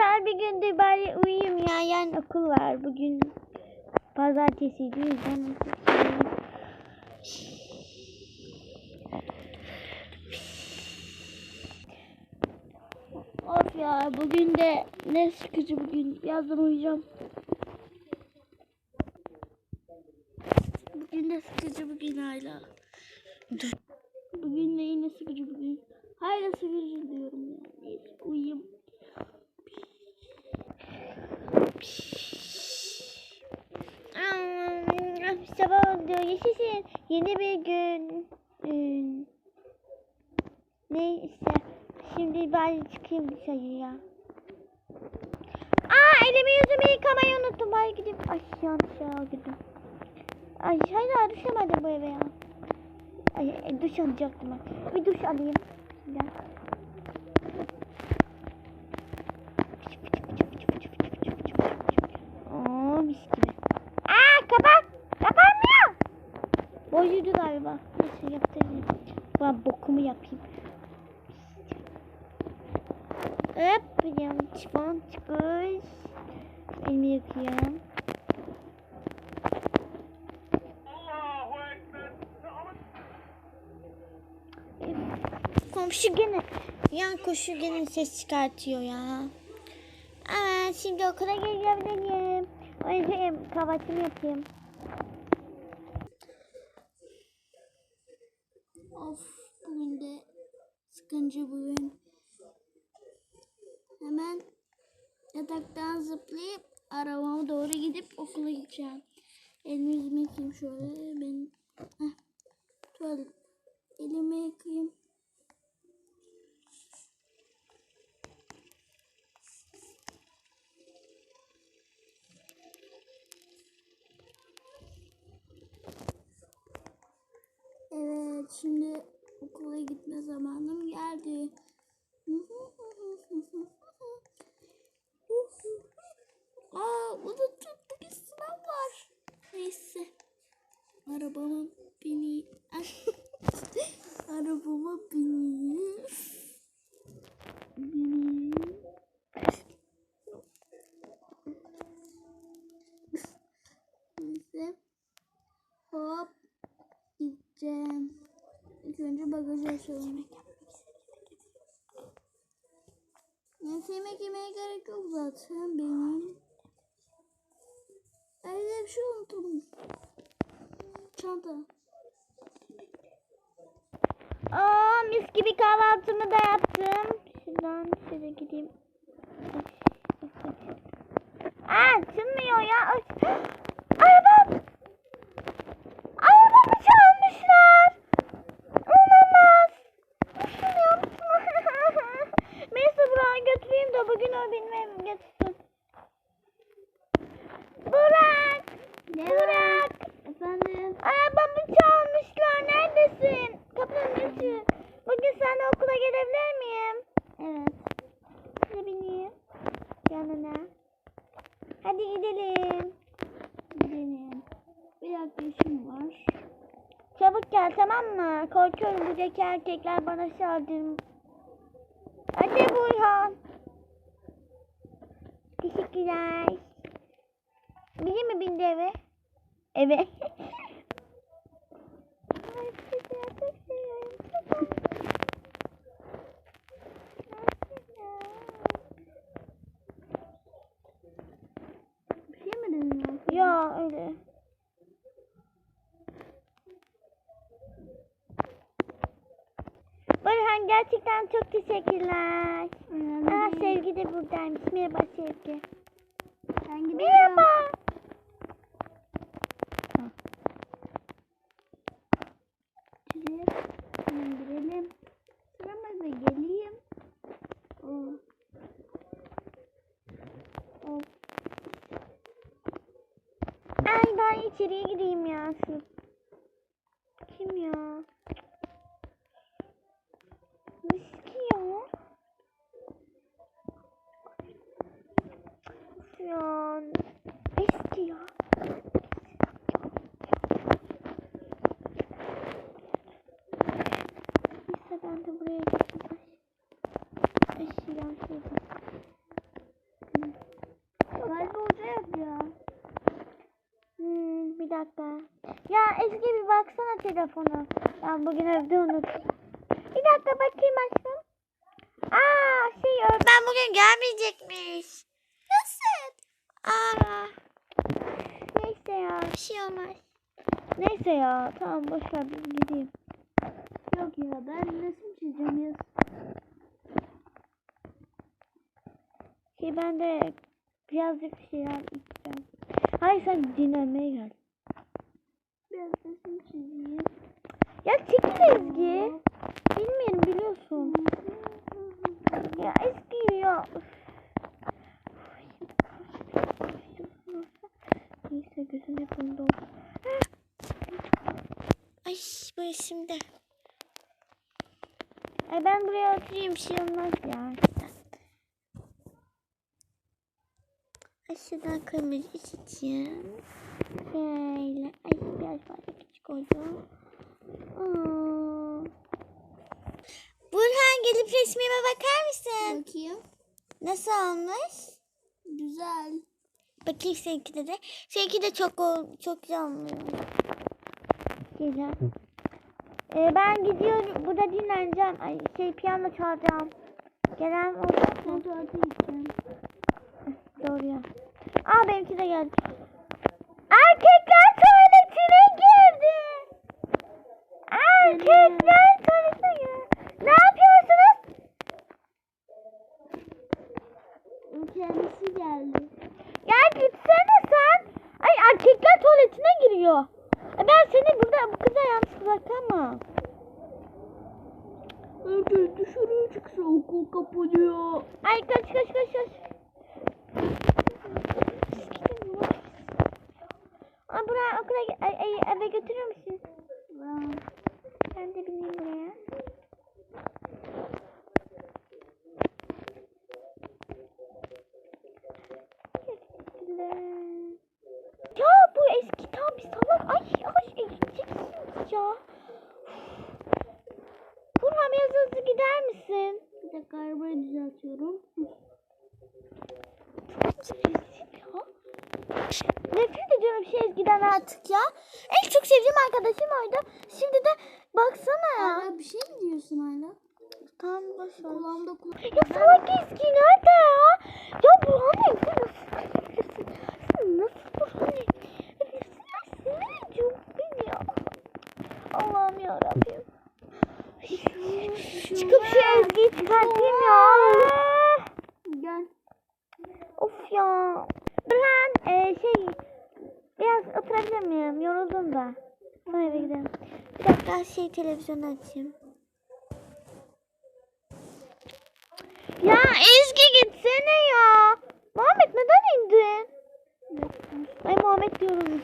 Çocuklar bir gündür bari uyuyayım ya. Yarın okul var. Bugün pazartesiydi. Yüzden. Of ya bugün de ne sıkıcı bugün. Birazdan uyuyacağım. Bugün de sıkıcı bugün hala. Bugün de yine sıkıcı bugün. Hala sıkıcı diyorum ya. Neyse uyuyayım. Aa, Sabah oldu. Yaşasın. Yeni bir gün. Neyse. Şimdi ben çıkayım dışarıya. Aa elimi yüzümü yıkamayı unuttum. Ay gidip aşağı aşağı gidip. Ay hala düşemedim bu eve ya. Ay, duş alacaktım. Bir duş alayım. Bir. Oo mis gibi. Aa kapat. Kapanmıyor. Bozuldu galiba. Neyse yaptırayım. Ben bokumu yapayım. Hop yanlış falan çıkış. Elimi yıkayayım. Komşu gene yan koşu gene ses çıkartıyor ya. Evet şimdi okula gelebilirim. O yüzden kahvaltımı yapayım. Of bugün de sıkıcı bugün. Hemen yataktan zıplayıp arabama doğru gidip okula gideceğim. Elimi yüzümü yıkayayım şöyle. Ben Heh, tuvalet. Elimi yıkayayım. Evet şimdi okula gitme zamanım geldi. Aa unuttum bugün sınav var. Neyse. Arabama bineyim. Arabama bineyim. Bineyim. Neyse. Hop. Gideceğim. İlk önce bagajı açalım. Neyse yemek yemeye gerek yok zaten benim. Evde bir şey unuttum. Çanta. Aa mis gibi kahvaltımı da yaptım. Şuradan şöyle gideyim. Aa açılmıyor ya. Aç. Arabam. Arabamı çalmışlar. Olamaz. Nasıl yaptım? Neyse Burak'a götüreyim de bugün o benim evime götürsün. Burak. Burak. Efendim. Arabamı çalmışlar. Neredesin? Kapının önündesin. Bugün seninle okula gelebilir miyim? Evet. Ne bineyim? Yanına. Hadi gidelim. Gidelim. Bir dakika işim var. Çabuk gel tamam mı? Korkuyorum buradaki erkekler bana saldırır. Hadi Burhan. Teşekkürler. Biri mi bindi eve? Eve. Ay, sizi çok seviyorum. Çok Bir şey mi dedin ya? Ya öyle. Burhan gerçekten çok teşekkürler. Aa, Sevgi de buradaymış. Merhaba Sevgi. Merhaba. Şuraya indirelim. Sıramıza geleyim. Oo. Of. Ay ben içeriye gireyim ya. Şu. Kim ya? Miski ya. Ya eski ya. Neyse ben de buraya gideyim. Eşya şurada. Ezgi bir baksana telefona. Ben bugün evde unuttum. Bir dakika bakayım aşkım. Aa şey ben bugün gelmeyecekmiş. Nasıl? Aa. Neyse ya bir şey olmaz. Neyse ya tamam boş ver ben gideyim. Yok ya ben resim çizeceğim yaz. Şey ben de birazcık bir şeyler içeceğim. Hayır sen dinlenmeye gel. Biraz resim çizeyim. Ya çekil Ezgi. Bilmiyorum biliyorsun. Ya Ezgi ya. Neyse gözüm hep onda olsun. Ay bu şimdi. Ay ben buraya oturayım bir şey olmaz ya. Şuradan kırmızı içeceğim. Şöyle. Fazla küçük oldu. Burhan gelip resmime bakar mısın? Bakayım. Nasıl olmuş? Güzel. Bakayım seninki de. Seninki de çok çok güzel olmuş. Güzel. Ee, ben gidiyorum. Burada dinleneceğim. Ay şey piyano çalacağım. Gelen olacak mı? Doğru ya. Aa benimki de geldi. Erkekler tuvaletine girdi. Erkekler tuvaletine girdi. Ne yapıyorsunuz? Kendisi geldi. Ya gitsene sen. Ay erkekler tuvaletine giriyor. E ben seni burada bu kıza yalnız bırakamam. Herkes dışarıya çıksa okul kapanıyor. Ay kaç kaç kaç kaç. Aa buraya okula ge- ay, ay, eve götürür müsün? Ben de bineyim buraya. Ya bu eski tam bir salak. Ay ay eğiteceksiniz ya. Burhan biraz hızlı gider misin? bir dakika arabayı düzeltiyorum. Nefret ediyorum şey Ezgi'den artık ya. En çok sevdiğim arkadaşım oydu. Şimdi de baksana ya. Hala bir şey mi diyorsun hala? Tamam boş ver. Kulağımda kulağımda. Ya salak Ezgi nerede ya? Ya Burhan Ezgi nasıl? Sen nasıl Burhan Ezgi? Çok beni ya. Allah'ım yarabbim. Çıkıp şu Ezgi'yi çıkartayım ya. Gel. Of ya. Burhan e, şey biraz oturabilir miyim? Yoruldum da. Sonra eve gidelim. Bir dakika şey televizyonu açayım. Ya Ezgi gitsene ya. Muhammed neden indin? Ay Muhammed diyorum.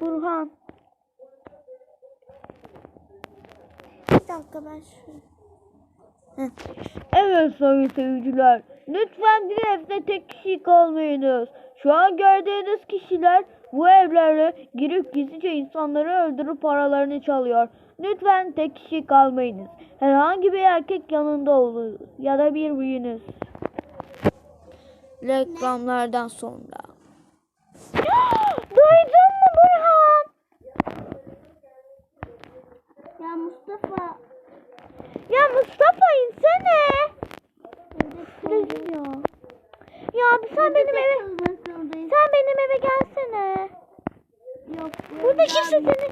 Burhan. Bir dakika ben şu. Evet sayın seyirciler. Lütfen bir evde tek kişi kalmayınız. Şu an gördüğünüz kişiler bu evlere girip gizlice insanları öldürüp paralarını çalıyor. Lütfen tek kişi kalmayınız. Herhangi bir erkek yanında olur ya da bir büyüğünüz. Reklamlardan sonra. Duydun mu Burhan? Ya Mustafa. Ya Mustafa insene. Ya. Ya sen benim eve eve gelsene. Yok. Burada kimse seni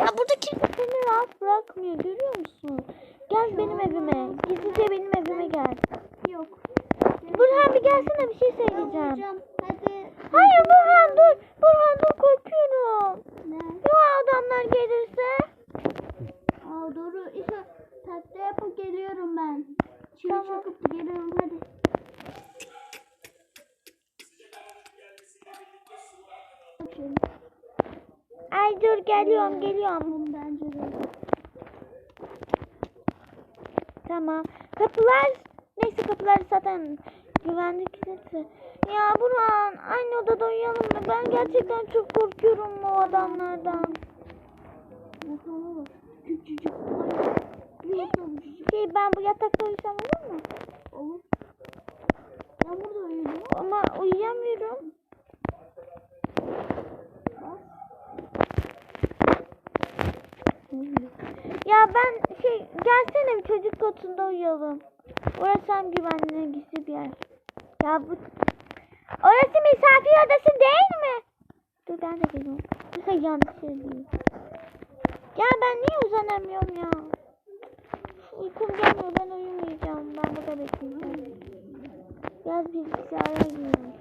ya burada kimse seni rahat bırakmıyor görüyor musun? Gel benim evime. Gizlice benim evime gel. Yok. Burhan bir gelsene bir şey söyleyeceğim. Hadi. Hayır Burhan dur. Burhan dur korkuyorum. Ne? Ya adamlar gelirse? Aa doğru. İşte takla yapıp geliyorum ben. Çivi Tamam. çakıp geliyorum hadi. Bakayım. Ay dur geliyorum geliyorum. Bunun bence de. Tamam. Kapılar neyse kapılar zaten güvenlik sesi. Ya Burhan aynı odada uyuyalım mı? Ben gerçekten çok korkuyorum o adamlardan. Küçücük. Şey ben bu yatakta uyusam olur mu? Olur. Ben burada uyuyorum. Ama uyuyamıyorum. Bak. Ya ben şey gelsene bir çocuk kotunda uyuyalım. Orası hem güvenli gizli bir yer. Ya bu Orası misafir odası değil mi? Dur ben de geliyorum. Yoksa yanlış söylüyorum. Ya ben niye uzanamıyorum ya? Uykum gelmiyor ben uyumayacağım. Ben burada bekleyeceğim. Biraz bilgisayara gireyim.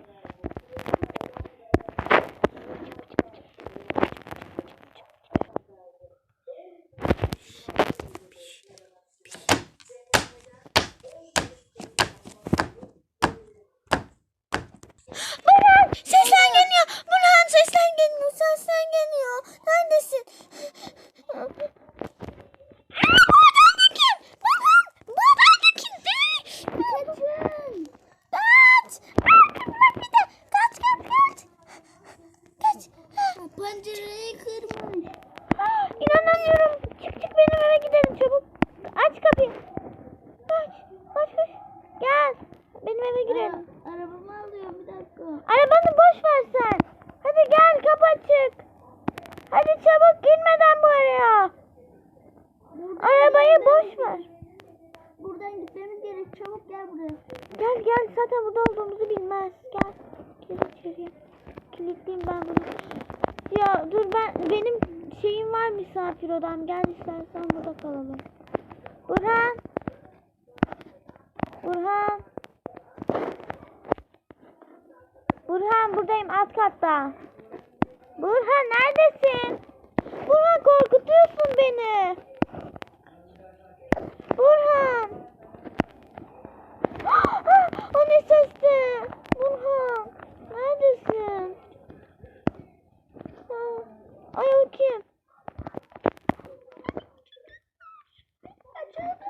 Burhan seslen geliyor. Burhan seslen geliyor. Seslen geliyor. Neredesin? Aa, Burhan kim? Burhan. Burhan kim? Kaçın. Kaç. Aa, kırmak bir de. Kaç kaç kaç. Kaç. Pencereyi kırmış. Ah, İnanamıyorum. Çık çık benim eve gidelim çabuk. Aç kapıyı. Kaç. Koş koş. Gel. Benim eve girelim. Aa, arabamı alıyor bir dakika. Arabanı boş ver sen. Hadi gel kapı açık. Hadi çabuk girmeden bu araya. Buradan Arabayı boş ver. Buradan gitmemiz gerek. Çabuk gel buraya. Gel gel zaten burada olduğumuzu bilmez. Gel. Gel içeriye. Kilitleyeyim ben bunu. Ya dur ben benim şeyim var misafir odam. Gel istersen burada kalalım. Burhan. Burhan. Burhan buradayım alt katta. Burhan neredesin? Burhan korkutuyorsun beni. Burhan. o ne sesti? Burhan. Neredesin? Aa, Ay o kim? Kaçırdı.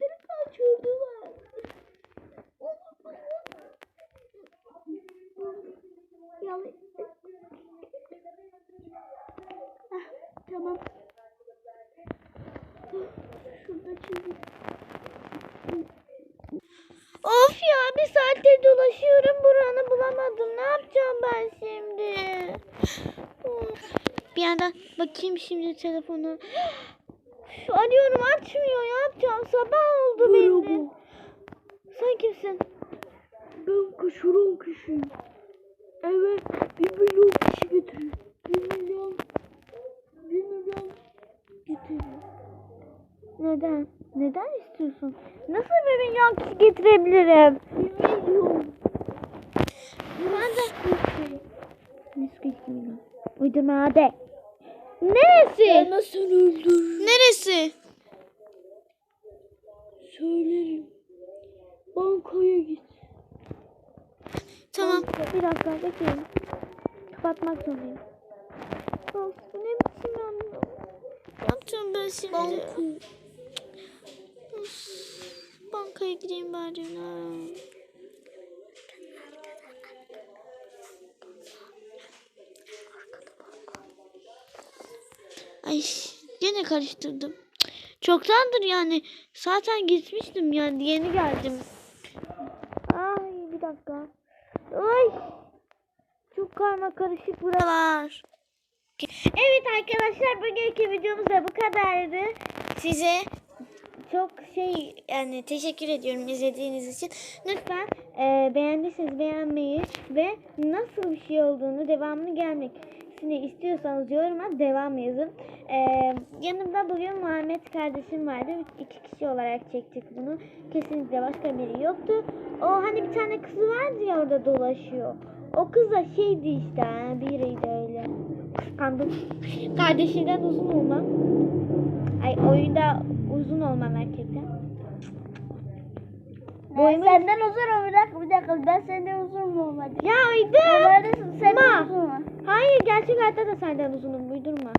Beni kaçırdılar. Ya. Ah, tamam. Şurada çizim. Of ya bir saattir dolaşıyorum buranı bulamadım. Ne yapacağım ben şimdi? Of. Yandan bakayım şimdi telefonu. Arıyorum açmıyor. Ne yapacağım? Sabah oldu benim. Sen kimsin? Ben kaçıran kişiyim. Evet, bir milyon kişi getiriyor. Bir milyon, bir milyon getiriyor. Neden? Neden istiyorsun? Nasıl bir milyon kişi getirebilirim? Bir milyon. Ben de... Nesquik milyon. Uydurma hadi. Neresi? nasıl öldürürüm? Neresi? Söylerim. Bankaya git. Tamam. Bir dakika bekleyin. Kapatmak zorundayım. Of bu ne biçim yandı? Ne yapacağım ben şimdi? Banko. Of, Bankaya gideyim bari. Ay gene karıştırdım. Çoktandır yani. Zaten gitmiştim yani yeni geldim. Ay bir dakika. Ay. Çok karma karışık buralar. Evet arkadaşlar bugünkü videomuz da bu kadardı. Size çok şey yani teşekkür ediyorum izlediğiniz için. Lütfen e, beğendiyseniz beğenmeyi ve nasıl bir şey olduğunu devamlı gelmesini istiyorsanız yoruma devam yazın. E, yanımda bugün Muhammed kardeşim vardı. İki kişi olarak çektik bunu. Kesinlikle başka biri yoktu. O hani bir tane kızı vardı ya orada dolaşıyor. O kız da şeydi işte biriydi öyle. Kıskandım. Kardeşinden uzun olmam. Ay oyunda uzun olmam erkekten. Boyumu... senden uzun bir dakika bir dakika ben senden uzun mu olmadı? Ya! Neredesin sen Ma. uzun mu? Hayır gerçek hayatta da senden uzunum uydurma.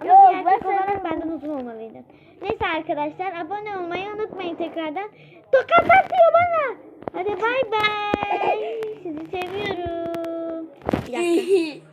Ama Yok, ben olarak benden uzun olmalıydın. Neyse arkadaşlar abone olmayı unutmayın tekrardan. Tokat atıyor bana. Hadi bay bay. Sizi seviyorum. Bir dakika.